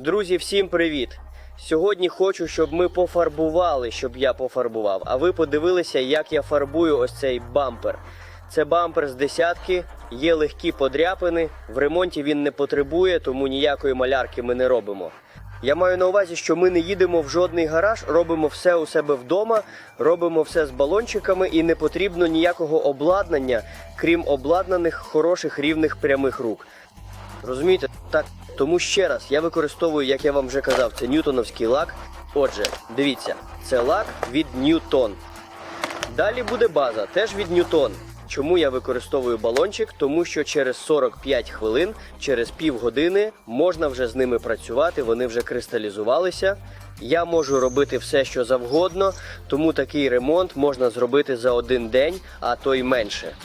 Друзі, всім привіт! Сьогодні хочу, щоб ми пофарбували, щоб я пофарбував. А ви подивилися, як я фарбую ось цей бампер. Це бампер з десятки, є легкі подряпини. В ремонті він не потребує, тому ніякої малярки ми не робимо. Я маю на увазі, що ми не їдемо в жодний гараж, робимо все у себе вдома, робимо все з балончиками і не потрібно ніякого обладнання, крім обладнаних хороших рівних прямих рук. Розумієте? Так, тому ще раз я використовую, як я вам вже казав, це ньютоновський лак. Отже, дивіться, це лак від Ньютон. Далі буде база, теж від Ньютон. Чому я використовую балончик? Тому що через 45 хвилин, через півгодини можна вже з ними працювати, вони вже кристалізувалися. Я можу робити все, що завгодно, тому такий ремонт можна зробити за один день, а то й менше.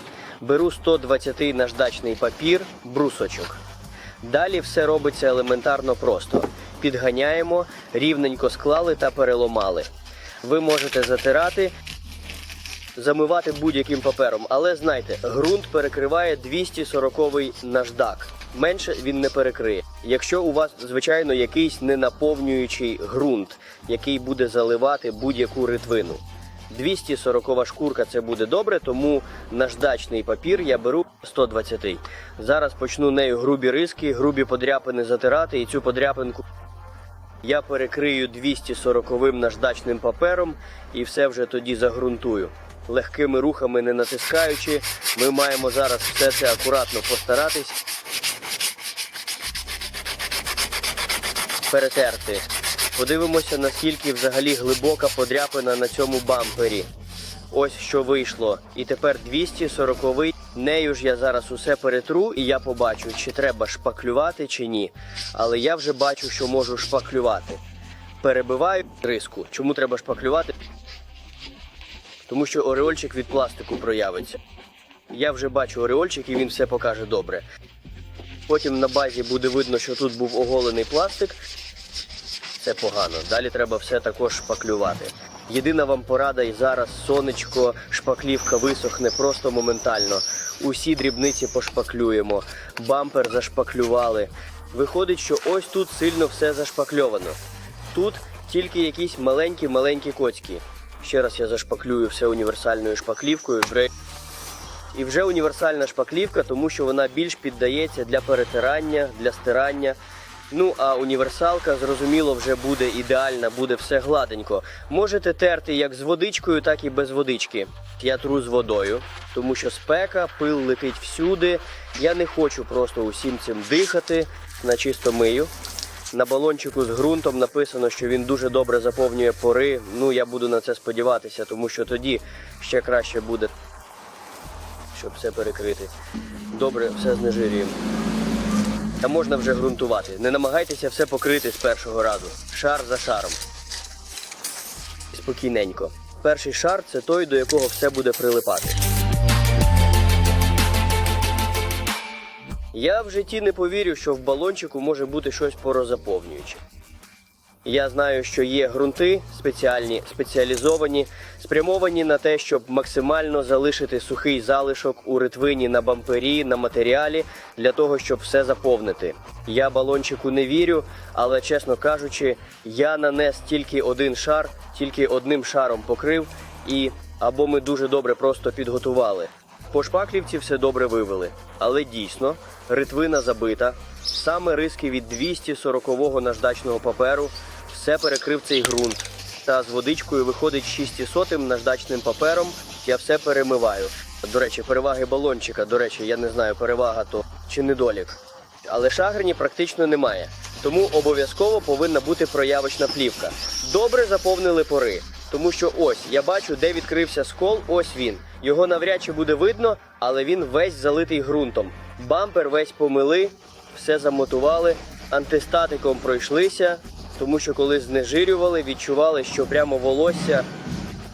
Беру 120 наждачний папір, брусочок. Далі все робиться елементарно просто. Підганяємо, рівненько склали та переломали. Ви можете затирати, замивати будь-яким папером, але знайте, ґрунт перекриває 240-й наждак. Менше він не перекриє. Якщо у вас, звичайно, якийсь ненаповнюючий ґрунт, який буде заливати будь-яку ритвину. 240 шкурка це буде добре, тому наждачний папір я беру 120. Зараз почну нею грубі риски, грубі подряпини затирати, і цю подряпинку я перекрию 240 наждачним папером і все вже тоді загрунтую. Легкими рухами не натискаючи, ми маємо зараз все це акуратно постаратись перетерти. Подивимося, наскільки взагалі глибока подряпина на цьому бампері. Ось що вийшло. І тепер 240-й. Нею ж я зараз усе перетру, і я побачу, чи треба шпаклювати, чи ні. Але я вже бачу, що можу шпаклювати. Перебиваю риску. Чому треба шпаклювати? Тому що ореольчик від пластику проявиться. Я вже бачу ореольчик і він все покаже добре. Потім на базі буде видно, що тут був оголений пластик. Це погано. Далі треба все також шпаклювати. Єдина вам порада і зараз сонечко, шпаклівка висохне просто моментально. Усі дрібниці пошпаклюємо, бампер зашпаклювали. Виходить, що ось тут сильно все зашпакльовано. Тут тільки якісь маленькі-маленькі коцькі. Ще раз я зашпаклюю все універсальною шпаклівкою. І вже універсальна шпаклівка, тому що вона більш піддається для перетирання, для стирання. Ну а універсалка, зрозуміло, вже буде ідеальна, буде все гладенько. Можете терти як з водичкою, так і без водички. Я тру з водою, тому що спека, пил летить всюди. Я не хочу просто усім цим дихати, на чисто мию. На балончику з ґрунтом написано, що він дуже добре заповнює пори. Ну я буду на це сподіватися, тому що тоді ще краще буде, щоб все перекрити. Добре, все знежирюємо. Та можна вже ґрунтувати. Не намагайтеся все покрити з першого разу. Шар за шаром. Спокійненько. Перший шар це той, до якого все буде прилипати. Я в житті не повірю, що в балончику може бути щось порозаповнююче. Я знаю, що є ґрунти спеціальні, спеціалізовані, спрямовані на те, щоб максимально залишити сухий залишок у ритвині на бампері, на матеріалі, для того, щоб все заповнити. Я балончику не вірю, але чесно кажучи, я нанес тільки один шар, тільки одним шаром покрив, і або ми дуже добре просто підготували. По шпаклівці все добре вивели, але дійсно ритвина забита. Саме риски від 240-го наждачного паперу все перекрив цей ґрунт. Та з водичкою виходить 600 наждачним папером. Я все перемиваю. До речі, переваги балончика. До речі, я не знаю, перевага то чи недолік. Але шагрені практично немає. Тому обов'язково повинна бути проявочна плівка. Добре заповнили пори. Тому що ось я бачу, де відкрився скол, ось він. Його навряд чи буде видно, але він весь залитий ґрунтом. Бампер весь помили, все замотували, антистатиком пройшлися, тому що коли знежирювали, відчували, що прямо волосся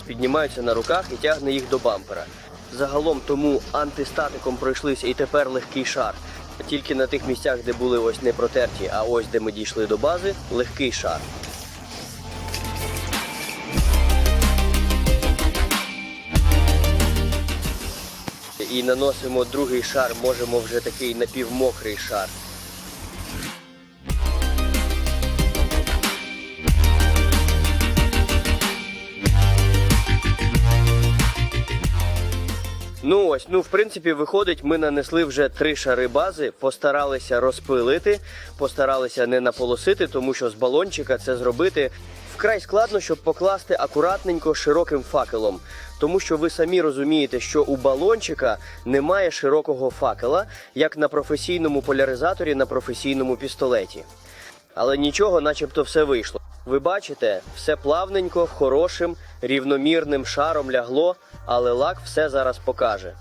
піднімаються на руках і тягне їх до бампера. Загалом тому антистатиком пройшлися і тепер легкий шар. Тільки на тих місцях, де були ось не протерті, а ось де ми дійшли до бази, легкий шар. І наносимо другий шар, можемо вже такий напівмокрий шар. Ось, ну в принципі, виходить, ми нанесли вже три шари бази, постаралися розпилити, постаралися не наполосити, тому що з балончика це зробити вкрай складно, щоб покласти акуратненько широким факелом. Тому що ви самі розумієте, що у балончика немає широкого факела, як на професійному поляризаторі на професійному пістолеті. Але нічого, начебто, все вийшло. Ви бачите, все плавненько, хорошим, рівномірним шаром лягло, але лак все зараз покаже.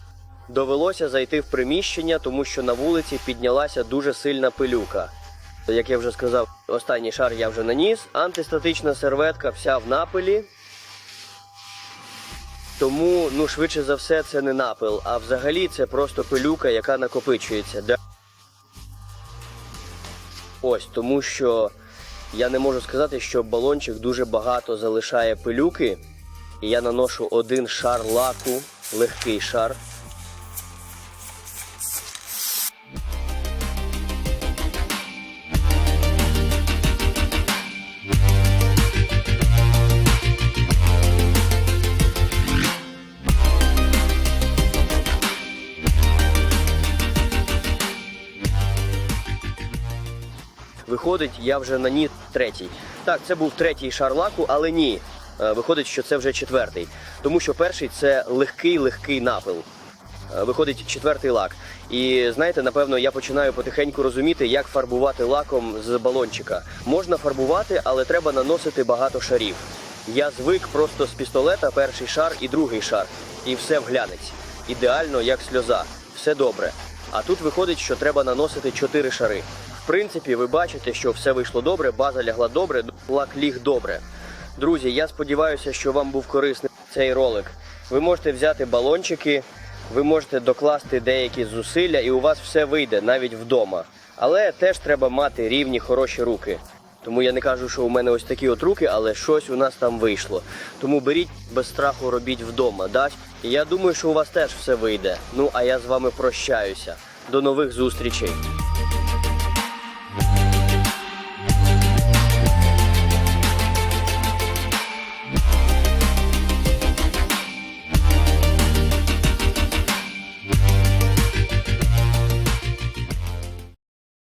Довелося зайти в приміщення, тому що на вулиці піднялася дуже сильна пилюка. Як я вже сказав, останній шар я вже наніс. Антистатична серветка вся в напилі. Тому, ну, швидше за все, це не напил, а взагалі це просто пилюка, яка накопичується. Ось, тому що я не можу сказати, що балончик дуже багато залишає пилюки. І я наношу один шар лаку, легкий шар. Виходить, я вже наніс третій. Так, це був третій шар лаку, але ні. Е, Виходить, що це вже четвертий. Тому що перший це легкий легкий напил. Е, Виходить четвертий лак. І знаєте, напевно, я починаю потихеньку розуміти, як фарбувати лаком з балончика. Можна фарбувати, але треба наносити багато шарів. Я звик просто з пістолета перший шар і другий шар. І все в глянець. Ідеально, як сльоза. Все добре. А тут виходить, що треба наносити чотири шари. Принципі, ви бачите, що все вийшло добре, база лягла добре, лак ліг добре. Друзі, я сподіваюся, що вам був корисний цей ролик. Ви можете взяти балончики, ви можете докласти деякі зусилля, і у вас все вийде навіть вдома. Але теж треба мати рівні хороші руки. Тому я не кажу, що у мене ось такі от руки, але щось у нас там вийшло. Тому беріть без страху, робіть вдома. Да? І я думаю, що у вас теж все вийде. Ну а я з вами прощаюся. До нових зустрічей.